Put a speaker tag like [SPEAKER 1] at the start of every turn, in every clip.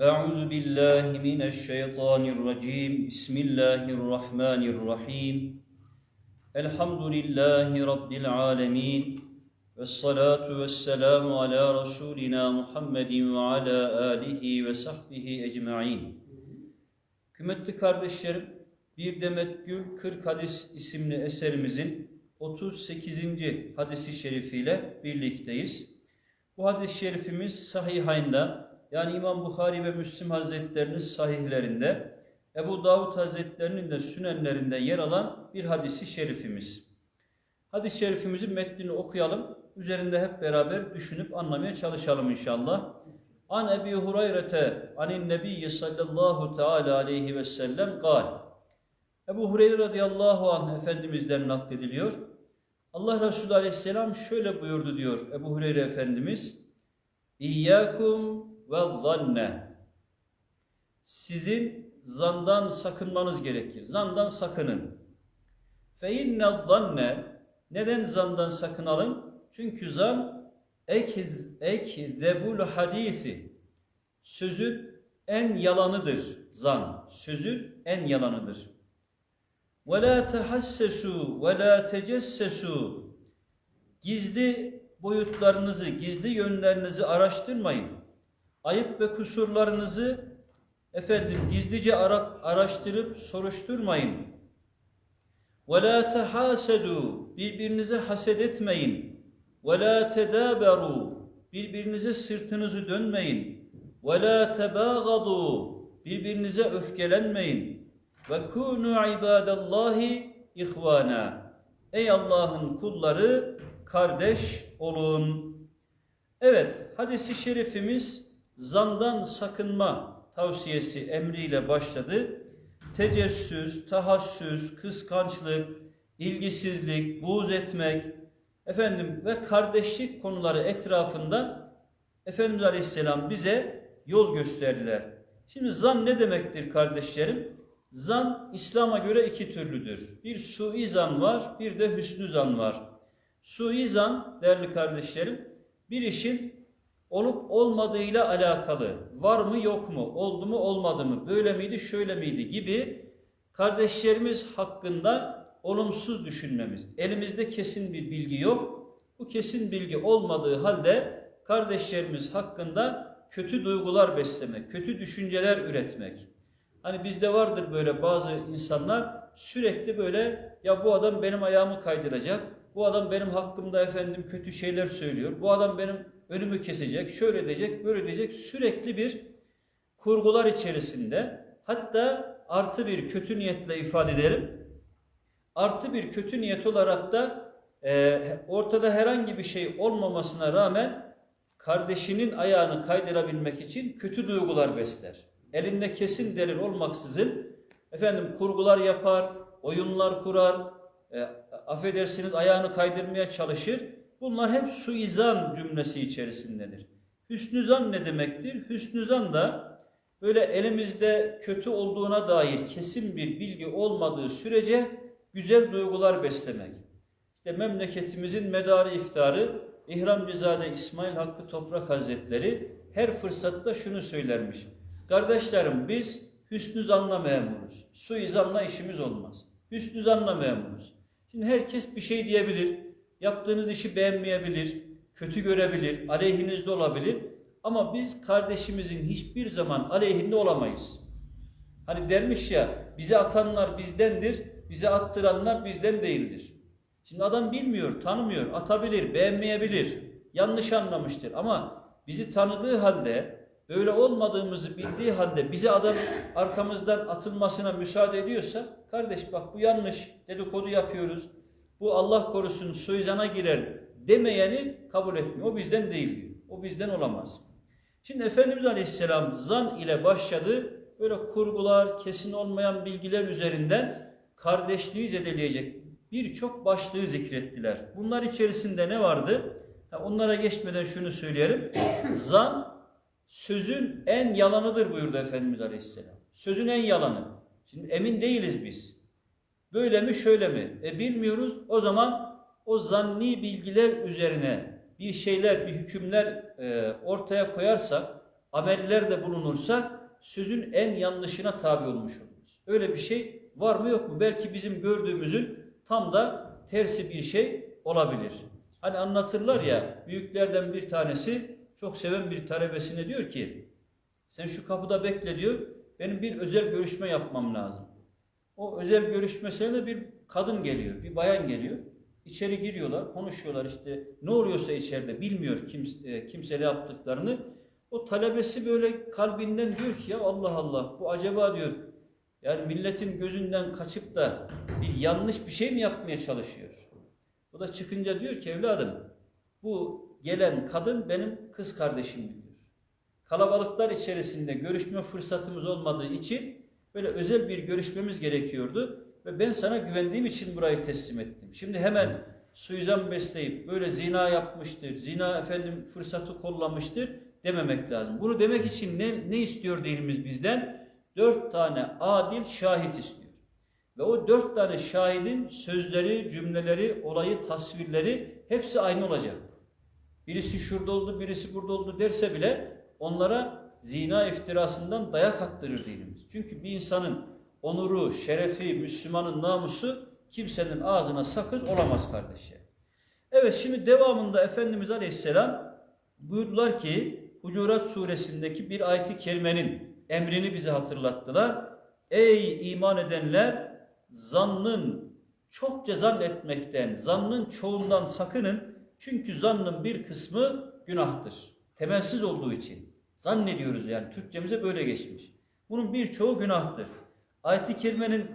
[SPEAKER 1] أعوذ بالله من الشيطان الرجيم بسم الله الرحمن الرحيم الحمد لله رب العالمين والصلاة والسلام على رسولنا محمد وعلى آله وصحبه ecmaîn. Kıymetli kardeşlerim, Bir Demet Gül 40 Hadis isimli eserimizin 38. hadisi şerifiyle birlikteyiz. Bu hadis-i şerifimiz Sahihayn'da yani İmam Bukhari ve Müslim Hazretlerinin sahihlerinde Ebu Davud Hazretlerinin de sünenlerinde yer alan bir hadisi şerifimiz. Hadis-i şerifimizin metnini okuyalım. Üzerinde hep beraber düşünüp anlamaya çalışalım inşallah. An Ebi Hureyre'te anin Nebiyyi sallallahu teala aleyhi ve sellem gal. Ebu Hureyre radıyallahu anh Efendimiz'den naklediliyor. Allah Resulü aleyhisselam şöyle buyurdu diyor Ebu Hureyre Efendimiz. İyyâkum ve zanne. Sizin zandan sakınmanız gerekir. Zandan sakının. Fe inne zanne. Neden zandan sakınalım? Çünkü zan ekz ekzebul hadisi. Sözün en yalanıdır zan. Sözün en yalanıdır. Ve la tehassesu ve la tecessesu. Gizli boyutlarınızı, gizli yönlerinizi araştırmayın. Ayıp ve kusurlarınızı efendim gizlice ara, araştırıp soruşturmayın. Ve la tehasedu. Birbirinize haset etmeyin. Ve la tedaberu. Birbirinize sırtınızı dönmeyin. Ve la tebagadu. Birbirinize öfkelenmeyin. Ve kunu ibadallahi ihvana. Ey Allah'ın kulları kardeş olun. Evet, hadisi şerifimiz zandan sakınma tavsiyesi emriyle başladı. Tecessüs, tahassüs, kıskançlık, ilgisizlik, buğz etmek, efendim ve kardeşlik konuları etrafında Efendimiz Aleyhisselam bize yol gösterdiler. Şimdi zan ne demektir kardeşlerim? Zan İslam'a göre iki türlüdür. Bir suizan var, bir de hüsnü zan var. Suizan değerli kardeşlerim, bir işin olup olmadığıyla alakalı, var mı yok mu, oldu mu olmadı mı, böyle miydi şöyle miydi gibi kardeşlerimiz hakkında olumsuz düşünmemiz. Elimizde kesin bir bilgi yok. Bu kesin bilgi olmadığı halde kardeşlerimiz hakkında kötü duygular beslemek, kötü düşünceler üretmek. Hani bizde vardır böyle bazı insanlar sürekli böyle ya bu adam benim ayağımı kaydıracak, bu adam benim hakkımda efendim kötü şeyler söylüyor, bu adam benim önümü kesecek, şöyle diyecek, böyle diyecek sürekli bir kurgular içerisinde hatta artı bir kötü niyetle ifade ederim. Artı bir kötü niyet olarak da e, ortada herhangi bir şey olmamasına rağmen kardeşinin ayağını kaydırabilmek için kötü duygular besler. Elinde kesin delil olmaksızın efendim kurgular yapar, oyunlar kurar, e, affedersiniz ayağını kaydırmaya çalışır. Bunlar hep suizan cümlesi içerisindedir. Hüsnü zan ne demektir? Hüsnü zan da böyle elimizde kötü olduğuna dair kesin bir bilgi olmadığı sürece güzel duygular beslemek. İşte memleketimizin medarı iftarı İhram Bizade İsmail Hakkı Toprak Hazretleri her fırsatta şunu söylermiş. Kardeşlerim biz hüsnü zanla memuruz. Suizanla işimiz olmaz. Hüsnü zanla memuruz. Şimdi herkes bir şey diyebilir. Yaptığınız işi beğenmeyebilir. Kötü görebilir. Aleyhinizde olabilir. Ama biz kardeşimizin hiçbir zaman aleyhinde olamayız. Hani dermiş ya bize atanlar bizdendir. Bize attıranlar bizden değildir. Şimdi adam bilmiyor, tanımıyor, atabilir, beğenmeyebilir. Yanlış anlamıştır ama bizi tanıdığı halde böyle olmadığımızı bildiği halde bize adam arkamızdan atılmasına müsaade ediyorsa kardeş bak bu yanlış dedikodu yapıyoruz. Bu Allah korusun suizana girer demeyeni kabul etmiyor. O bizden değil diyor. O bizden olamaz. Şimdi Efendimiz Aleyhisselam zan ile başladı. Böyle kurgular, kesin olmayan bilgiler üzerinden kardeşliği zedeleyecek birçok başlığı zikrettiler. Bunlar içerisinde ne vardı? Onlara geçmeden şunu söyleyelim. Zan sözün en yalanıdır buyurdu Efendimiz Aleyhisselam. Sözün en yalanı. Şimdi emin değiliz biz. Böyle mi şöyle mi? E bilmiyoruz. O zaman o zanni bilgiler üzerine bir şeyler, bir hükümler e, ortaya koyarsak ameller de bulunursa sözün en yanlışına tabi olmuş oluruz. Öyle bir şey var mı yok mu? Belki bizim gördüğümüzün tam da tersi bir şey olabilir. Hani anlatırlar ya büyüklerden bir tanesi çok seven bir talebesine diyor ki sen şu kapıda bekle diyor. Benim bir özel görüşme yapmam lazım. O özel görüşmesine bir kadın geliyor, bir bayan geliyor. İçeri giriyorlar, konuşuyorlar işte ne oluyorsa içeride bilmiyor kimse, e, kimse ne yaptıklarını. O talebesi böyle kalbinden diyor ki ya Allah Allah bu acaba diyor yani milletin gözünden kaçıp da bir yanlış bir şey mi yapmaya çalışıyor? O da çıkınca diyor ki evladım bu gelen kadın benim kız kardeşim diyor. Kalabalıklar içerisinde görüşme fırsatımız olmadığı için böyle özel bir görüşmemiz gerekiyordu ve ben sana güvendiğim için burayı teslim ettim. Şimdi hemen suizan besleyip böyle zina yapmıştır, zina efendim fırsatı kollamıştır dememek lazım. Bunu demek için ne, ne istiyor dinimiz bizden? Dört tane adil şahit istiyor. Ve o dört tane şahidin sözleri, cümleleri, olayı, tasvirleri hepsi aynı olacak. Birisi şurada oldu, birisi burada oldu derse bile onlara zina iftirasından dayak attırır dinimiz. Çünkü bir insanın onuru, şerefi, Müslümanın namusu kimsenin ağzına sakız olamaz kardeşler. Evet şimdi devamında Efendimiz Aleyhisselam buyurdular ki Hucurat suresindeki bir ayet-i kerimenin emrini bize hatırlattılar. Ey iman edenler zannın çokça zannetmekten, zannın çoğundan sakının. Çünkü zannın bir kısmı günahtır. Temelsiz olduğu için. Zannediyoruz yani. Türkçemize böyle geçmiş. Bunun birçoğu günahtır. Ayet-i Kerime'nin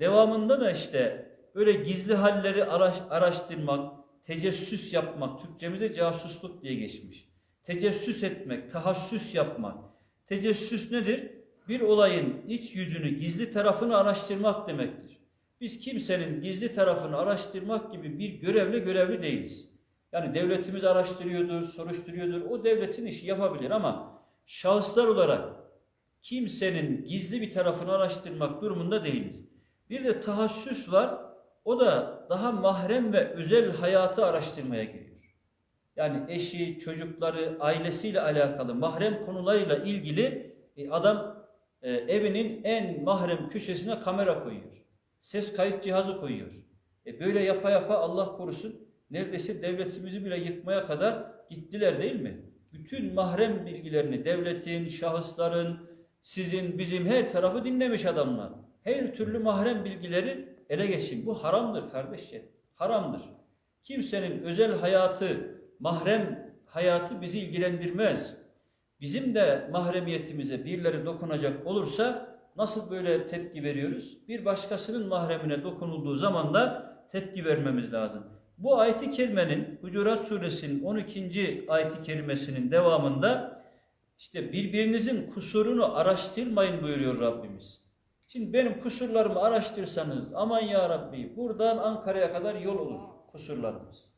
[SPEAKER 1] devamında da işte böyle gizli halleri araş, araştırmak, tecessüs yapmak, Türkçemize casusluk diye geçmiş. Tecessüs etmek, tahassüs yapmak. Tecessüs nedir? Bir olayın iç yüzünü, gizli tarafını araştırmak demektir. Biz kimsenin gizli tarafını araştırmak gibi bir görevle görevli değiliz. Yani devletimiz araştırıyordur, soruşturuyordur. O devletin işi yapabilir ama şahıslar olarak kimsenin gizli bir tarafını araştırmak durumunda değiliz. Bir de tahassüs var. O da daha mahrem ve özel hayatı araştırmaya giriyor. Yani eşi, çocukları, ailesiyle alakalı mahrem konularıyla ilgili e, adam e, evinin en mahrem köşesine kamera koyuyor. Ses kayıt cihazı koyuyor. E böyle yapa yapa Allah korusun neredeyse devletimizi bile yıkmaya kadar gittiler değil mi? Bütün mahrem bilgilerini devletin, şahısların, sizin, bizim her tarafı dinlemiş adamlar. Her türlü mahrem bilgileri ele geçin. Bu haramdır kardeşler. Haramdır. Kimsenin özel hayatı, mahrem hayatı bizi ilgilendirmez. Bizim de mahremiyetimize birileri dokunacak olursa nasıl böyle tepki veriyoruz? Bir başkasının mahremine dokunulduğu zaman da tepki vermemiz lazım. Bu ayet-i kerimenin Hucurat suresinin 12. ayet-i kerimesinin devamında işte birbirinizin kusurunu araştırmayın buyuruyor Rabbimiz. Şimdi benim kusurlarımı araştırsanız aman ya Rabbi buradan Ankara'ya kadar yol olur kusurlarımız.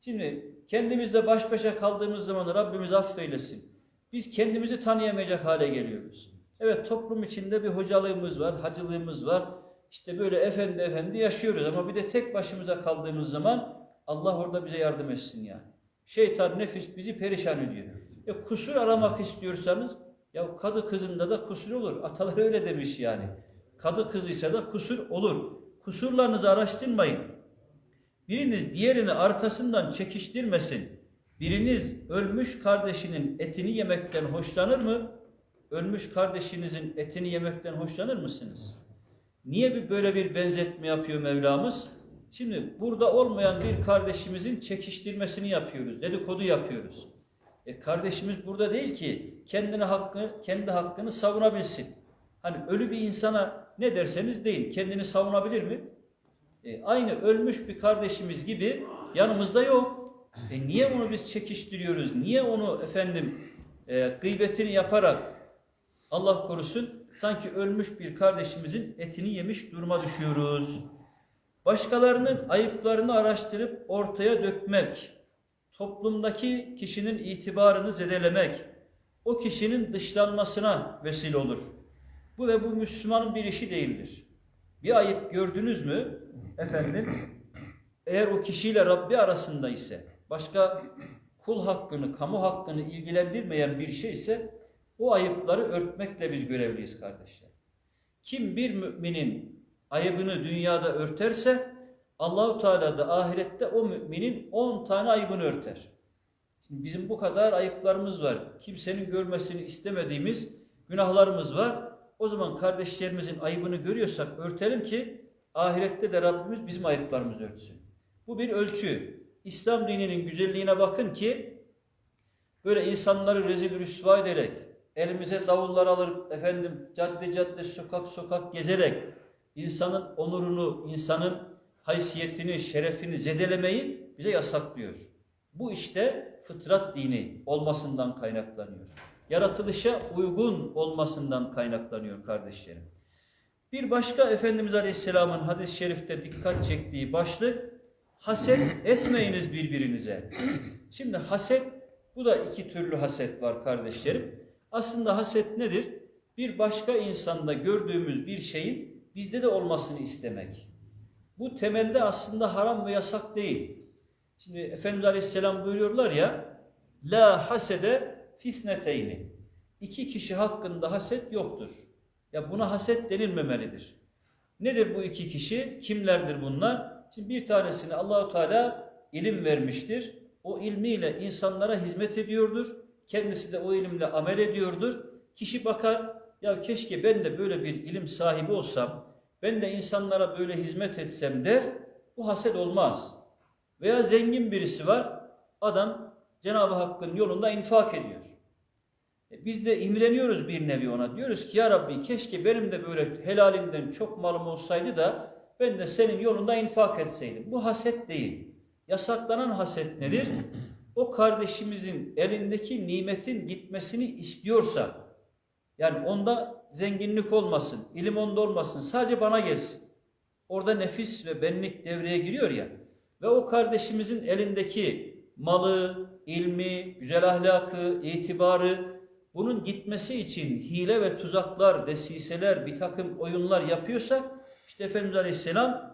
[SPEAKER 1] Şimdi kendimizle baş başa kaldığımız zaman Rabbimiz affeylesin. Biz kendimizi tanıyamayacak hale geliyoruz. Evet toplum içinde bir hocalığımız var, hacılığımız var. İşte böyle efendi efendi yaşıyoruz ama bir de tek başımıza kaldığımız zaman Allah orada bize yardım etsin yani. Şeytan nefis bizi perişan ediyor. E kusur aramak istiyorsanız ya kadı kızında da kusur olur. Atalar öyle demiş yani. Kadı kızıysa da kusur olur. Kusurlarınızı araştırmayın. Biriniz diğerini arkasından çekiştirmesin. Biriniz ölmüş kardeşinin etini yemekten hoşlanır mı? Ölmüş kardeşinizin etini yemekten hoşlanır mısınız? Niye bir böyle bir benzetme yapıyor Mevlamız? Şimdi burada olmayan bir kardeşimizin çekiştirmesini yapıyoruz, dedikodu yapıyoruz. E kardeşimiz burada değil ki kendine hakkı, kendi hakkını savunabilsin. Hani ölü bir insana ne derseniz deyin, kendini savunabilir mi? E, aynı ölmüş bir kardeşimiz gibi yanımızda yok. E, niye onu biz çekiştiriyoruz? Niye onu efendim e, gıybetini yaparak Allah korusun sanki ölmüş bir kardeşimizin etini yemiş duruma düşüyoruz. Başkalarının ayıplarını araştırıp ortaya dökmek, toplumdaki kişinin itibarını zedelemek, o kişinin dışlanmasına vesile olur. Bu ve bu Müslümanın bir işi değildir. Bir ayıp gördünüz mü efendim eğer o kişiyle Rabbi arasında ise başka kul hakkını, kamu hakkını ilgilendirmeyen bir şey ise O ayıpları örtmekle biz görevliyiz kardeşler. Kim bir müminin ayıbını dünyada örterse Allahu Teala da ahirette o müminin 10 tane ayıbını örter. Şimdi bizim bu kadar ayıplarımız var. Kimsenin görmesini istemediğimiz günahlarımız var. O zaman kardeşlerimizin ayıbını görüyorsak örtelim ki ahirette de Rabbimiz bizim ayıplarımızı örtsün. Bu bir ölçü. İslam dininin güzelliğine bakın ki böyle insanları rezil rüsva ederek, elimize davullar alır, efendim cadde cadde sokak sokak gezerek insanın onurunu, insanın haysiyetini, şerefini zedelemeyi bize yasaklıyor. Bu işte fıtrat dini olmasından kaynaklanıyor. Yaratılışa uygun olmasından kaynaklanıyor kardeşlerim. Bir başka Efendimiz Aleyhisselam'ın hadis-i şerifte dikkat çektiği başlık haset etmeyiniz birbirinize. Şimdi haset bu da iki türlü haset var kardeşlerim. Aslında haset nedir? Bir başka insanda gördüğümüz bir şeyin bizde de olmasını istemek. Bu temelde aslında haram ve yasak değil. Şimdi Efendimiz Aleyhisselam buyuruyorlar ya La hasede fisneteyni. İki kişi hakkında haset yoktur. Ya buna haset denilmemelidir. Nedir bu iki kişi? Kimlerdir bunlar? Şimdi bir tanesini Allahu Teala ilim vermiştir. O ilmiyle insanlara hizmet ediyordur. Kendisi de o ilimle amel ediyordur. Kişi bakar, ya keşke ben de böyle bir ilim sahibi olsam, ben de insanlara böyle hizmet etsem der. Bu haset olmaz. Veya zengin birisi var, adam Cenab-ı Hakk'ın yolunda infak ediyor. E biz de imreniyoruz bir nevi ona. Diyoruz ki ya Rabbi keşke benim de böyle helalinden çok malım olsaydı da ben de senin yolunda infak etseydim. Bu haset değil. Yasaklanan haset nedir? O kardeşimizin elindeki nimetin gitmesini istiyorsa, yani onda zenginlik olmasın, ilim onda olmasın, sadece bana gelsin. Orada nefis ve benlik devreye giriyor ya. Ve o kardeşimizin elindeki malı, ilmi, güzel ahlakı, itibarı, bunun gitmesi için hile ve tuzaklar, desiseler, bir takım oyunlar yapıyorsak, işte Efendimiz Aleyhisselam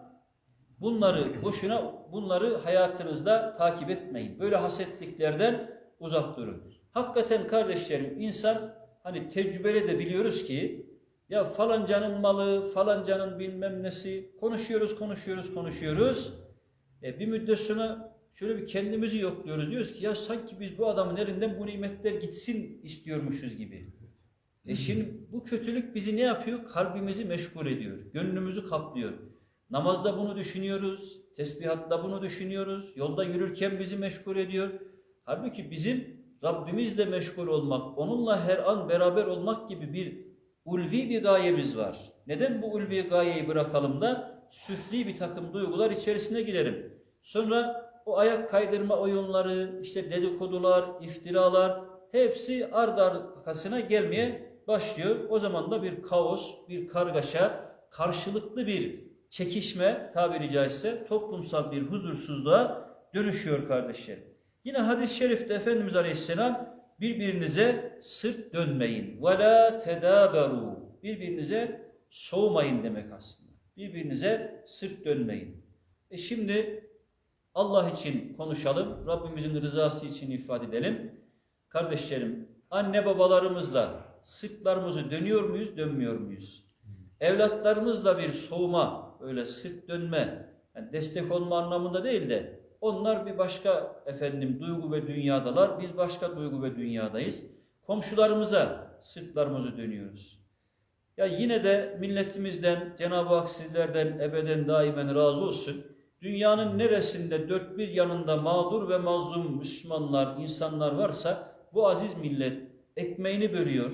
[SPEAKER 1] bunları boşuna, bunları hayatınızda takip etmeyin. Böyle hasetliklerden uzak durun. Hakikaten kardeşlerim insan hani tecrübeli de biliyoruz ki ya falancanın malı, falancanın bilmem nesi konuşuyoruz, konuşuyoruz, konuşuyoruz. E, bir müddet sonra şöyle bir kendimizi yokluyoruz. Diyoruz ki ya sanki biz bu adamın elinden bu nimetler gitsin istiyormuşuz gibi. E şimdi bu kötülük bizi ne yapıyor? Kalbimizi meşgul ediyor. Gönlümüzü kaplıyor. Namazda bunu düşünüyoruz. Tesbihatta bunu düşünüyoruz. Yolda yürürken bizi meşgul ediyor. Halbuki bizim Rabbimizle meşgul olmak, onunla her an beraber olmak gibi bir ulvi bir gayemiz var. Neden bu ulvi gayeyi bırakalım da süfli bir takım duygular içerisine girelim. Sonra o ayak kaydırma oyunları, işte dedikodular, iftiralar hepsi ard arkasına gelmeye başlıyor. O zaman da bir kaos, bir kargaşa, karşılıklı bir çekişme tabiri caizse toplumsal bir huzursuzluğa dönüşüyor kardeşler. Yine hadis-i şerifte Efendimiz Aleyhisselam birbirinize sırt dönmeyin. Ve la tedaberu. Birbirinize soğumayın demek aslında. Birbirinize sırt dönmeyin. E şimdi Allah için konuşalım. Rabbimizin rızası için ifade edelim. Kardeşlerim, anne babalarımızla sırtlarımızı dönüyor muyuz, dönmüyor muyuz? Evlatlarımızla bir soğuma, öyle sırt dönme, yani destek olma anlamında değil de onlar bir başka efendim duygu ve dünyadalar, biz başka duygu ve dünyadayız. Komşularımıza sırtlarımızı dönüyoruz. Ya yine de milletimizden, Cenab-ı Hak sizlerden ebeden daimen razı olsun. Dünyanın neresinde dört bir yanında mağdur ve mazlum Müslümanlar, insanlar varsa bu aziz millet ekmeğini bölüyor,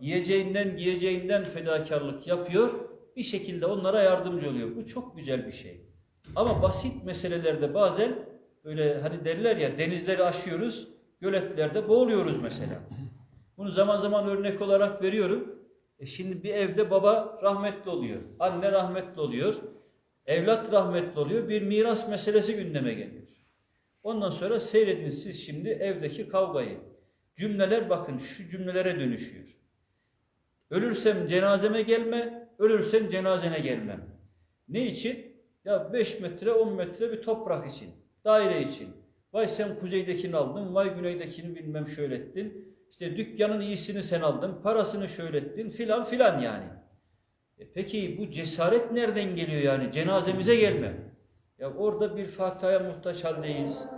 [SPEAKER 1] yiyeceğinden giyeceğinden fedakarlık yapıyor, bir şekilde onlara yardımcı oluyor. Bu çok güzel bir şey. Ama basit meselelerde bazen böyle hani derler ya denizleri aşıyoruz, göletlerde boğuluyoruz mesela. Bunu zaman zaman örnek olarak veriyorum. E şimdi bir evde baba rahmetli oluyor, anne rahmetli oluyor, evlat rahmetli oluyor, bir miras meselesi gündeme geliyor. Ondan sonra seyredin siz şimdi evdeki kavgayı. Cümleler bakın şu cümlelere dönüşüyor. Ölürsem cenazeme gelme, ölürsem cenazene gelmem. Ne için? Ya 5 metre 10 metre bir toprak için, daire için. Vay sen kuzeydekini aldın, vay güneydekini bilmem şöyle ettin. işte dükkanın iyisini sen aldın, parasını şöyle ettin filan filan yani. E peki bu cesaret nereden geliyor yani? Cenazemize gelme. Ya orada bir Fatiha'ya muhtaç haldeyiz.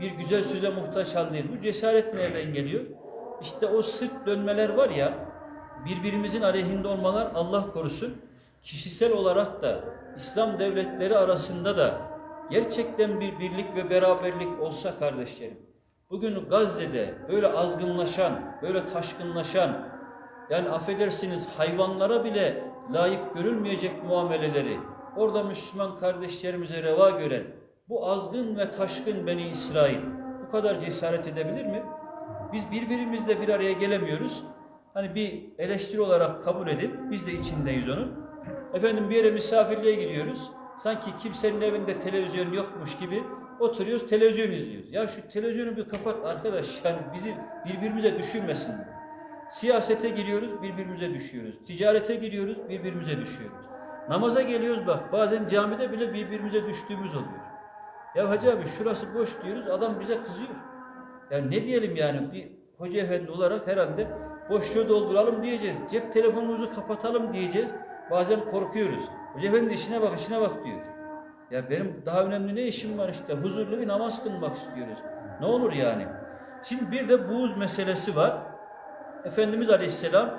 [SPEAKER 1] Bir güzel söze muhtaç haldeyiz. Bu cesaret nereden geliyor? İşte o sırt dönmeler var ya, birbirimizin aleyhinde olmalar Allah korusun. Kişisel olarak da İslam devletleri arasında da gerçekten bir birlik ve beraberlik olsa kardeşlerim. Bugün Gazze'de böyle azgınlaşan, böyle taşkınlaşan, yani affedersiniz hayvanlara bile layık görülmeyecek muameleleri orada Müslüman kardeşlerimize reva gören bu azgın ve taşkın Beni İsrail bu kadar cesaret edebilir mi? Biz birbirimizle bir araya gelemiyoruz. Hani bir eleştiri olarak kabul edip biz de içindeyiz onun. Efendim bir yere misafirliğe gidiyoruz. Sanki kimsenin evinde televizyon yokmuş gibi oturuyoruz televizyon izliyoruz. Ya şu televizyonu bir kapat arkadaş yani bizi birbirimize düşürmesin. Siyasete giriyoruz birbirimize düşüyoruz. Ticarete giriyoruz birbirimize düşüyoruz. Namaza geliyoruz bak bazen camide bile birbirimize düştüğümüz oluyor. Ya hacı abi şurası boş diyoruz adam bize kızıyor. Ya ne diyelim yani bir hoca efendi olarak herhalde boşluğu dolduralım diyeceğiz. Cep telefonumuzu kapatalım diyeceğiz. Bazen korkuyoruz. Hoca efendi işine bak işine bak diyor. Ya benim daha önemli ne işim var işte huzurlu bir namaz kılmak istiyoruz. Ne olur yani. Şimdi bir de buğz meselesi var. Efendimiz Aleyhisselam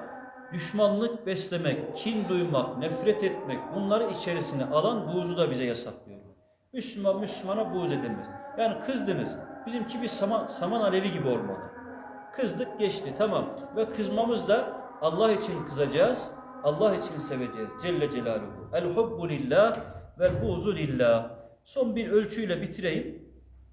[SPEAKER 1] düşmanlık beslemek, kin duymak, nefret etmek bunları içerisine alan buğzu da bize yasaklıyor. Müslüman Müslümana buğz edemez. Yani kızdınız. Bizimki bir saman, saman alevi gibi olmalı. Kızdık geçti tamam. Ve kızmamız da Allah için kızacağız. Allah için seveceğiz. Celle Celaluhu. El hubbu lillah vel buğzu lillah. Son bir ölçüyle bitireyim.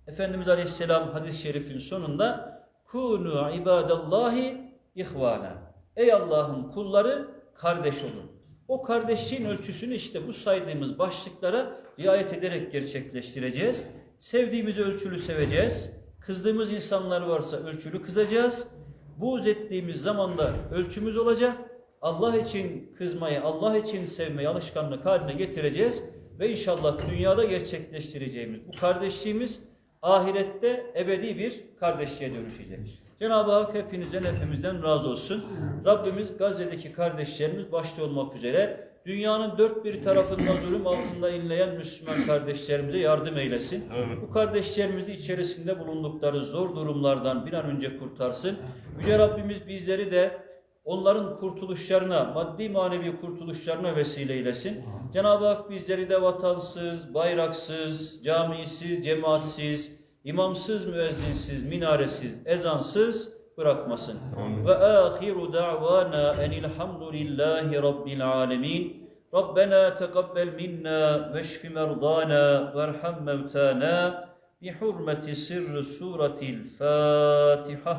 [SPEAKER 1] Efendimiz Aleyhisselam hadis-i şerifin sonunda kunu ibadallahi ihvana. Ey Allah'ın kulları kardeş olun. O kardeşliğin ölçüsünü işte bu saydığımız başlıklara riayet ederek gerçekleştireceğiz. Sevdiğimiz ölçülü seveceğiz. Kızdığımız insanlar varsa ölçülü kızacağız. Buğz ettiğimiz zamanda ölçümüz olacak. Allah için kızmayı, Allah için sevmeyi alışkanlık haline getireceğiz. Ve inşallah dünyada gerçekleştireceğimiz bu kardeşliğimiz ahirette ebedi bir kardeşliğe dönüşecek. Cenab-ı Hak hepinizden hepimizden razı olsun. Rabbimiz Gazze'deki kardeşlerimiz başta olmak üzere dünyanın dört bir tarafında zulüm altında inleyen Müslüman kardeşlerimize yardım eylesin. Bu kardeşlerimizi içerisinde bulundukları zor durumlardan bir an önce kurtarsın. Yüce Rabbimiz bizleri de onların kurtuluşlarına, maddi manevi kurtuluşlarına vesile eylesin. Cenab-ı Hak bizleri de vatansız, bayraksız, camisiz, cemaatsiz, imamsız, müezzinsiz, minaresiz, ezansız bırakmasın. Ve ahiru da'vana enilhamdülillahi rabbil alemin. ربنا تقبل منا واشف مرضانا وارحم موتانا بحرمة سر سورة الفاتحة